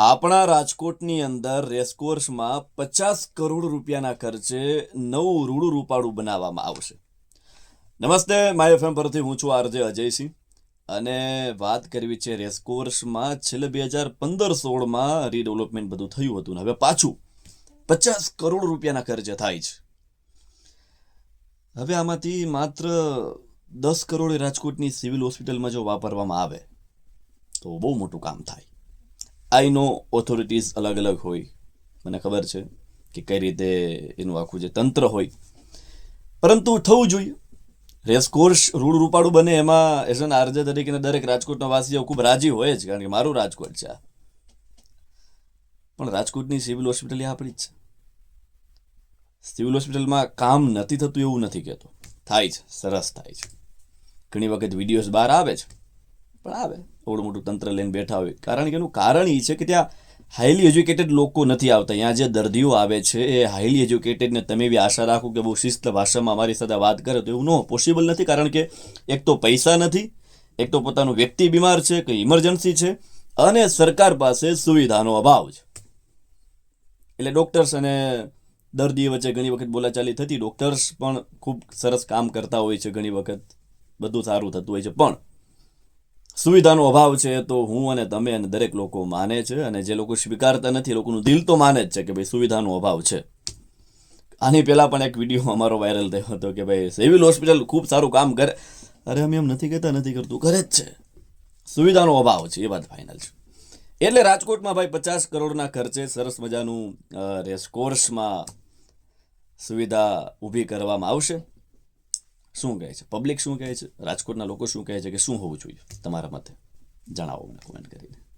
આપણા રાજકોટની અંદર રેસકોર્સમાં પચાસ કરોડ રૂપિયાના ખર્ચે નવું રૂડું રૂપાળું બનાવવામાં આવશે. નમસ્તે માય એફએમ પરથી હું છું આરજે અજયસિંહ. અને વાત કરવી છે રેસકોર્સમાં છેલ્લે બે હજાર પંદર સોળમાં રીડેવલપમેન્ટ બધું થયું હતું ને હવે પાછું પચાસ કરોડ રૂપિયાના ખર્ચે થાય છે. હવે આમાંથી માત્ર દસ કરોડ રાજકોટની સિવિલ હોસ્પિટલમાં જો વાપરવામાં આવે, તો બહુ મોટું કામ થાય. આઈ નો ઓથોરિટીઝ અલગ અલગ હોય. મને ખબર છે કે કઈ રીતે એનું આખું જે તંત્ર હોય. પરંતુ થવું જોઈએ. રેસકોર્સ રૂડ રૂપાળું બને એમાં એઝ એન આરજે તરીકે દરેક રાજકોટના વાસીઓ ખૂબ રાજી હોય જ, કારણ કે મારું રાજકોટ છે પણ રાજકોટની સિવિલ હોસ્પિટલ એ આપણી જ છે. સિવિલ હોસ્પિટલમાં કામ નથી થતું એવું નથી કહેતો. થાય છે, સરસ થાય છે. ઘણી વખત વિડીયોઝ બહાર આવે છે, પણ આવે. થોડું મોટું તંત્ર લઈને બેઠા હોય. કારણ કે એનું કારણ એ છે કે ત્યાં હાઈલી એજ્યુકેટેડ લોકો નથી આવતા. અહીંયા જે દર્દીઓ આવે છે, એ હાઈલી એજ્યુકેટેડને તમે એવી આશા રાખો કે બહુ શિસ્ત ભાષામાં અમારી સાથે વાત કરે તો એવું નો પોસિબલ નથી. કારણ કે એક તો પૈસા નથી, એક તો પોતાનું વ્યક્તિ બીમાર છે, કે ઇમરજન્સી છે, અને સરકાર પાસે સુવિધાનો અભાવ છે. એટલે ડૉક્ટર્સ અને દર્દી વચ્ચે ઘણી વખત બોલાચાલી થતી. ડૉક્ટર્સ પણ ખૂબ સરસ કામ કરતા હોય છે ઘણી વખત. બધું સારું થતું હોય છે. પણ સુવિધાનો અભાવ છે તો હું અને તમે અને દરેક લોકો માને છે અને જે લોકો સ્વીકારતા નથી લોકોનું દિલ તો માને જ છે કે ભાઈ સુવિધાનો અભાવ છે. આની પહેલાં પણ એક વીડિયો અમારો વાયરલ થયો હતો કે ભાઈ સિવિલ હોસ્પિટલ ખૂબ સારું કામ કરે. અરે અમે એમ નથી કહેતા, નથી કરતું, કરે જ છે. સુવિધાનો અભાવ છે, એ વાત ફાઇનલ છે. એટલે રાજકોટમાં ભાઈ પચાસ કરોડના ખર્ચે સરસ મજાનું રેસકોર્સમાં સુવિધા ઊભી કરવામાં આવશે. શું કહે છે? પબ્લિક શું કહે છે? રાજકોટના લોકો શું કહે છે કે શું હોવું જોઈએ? તમારા મતે? જણાવો મને કોમેન્ટ કરીને.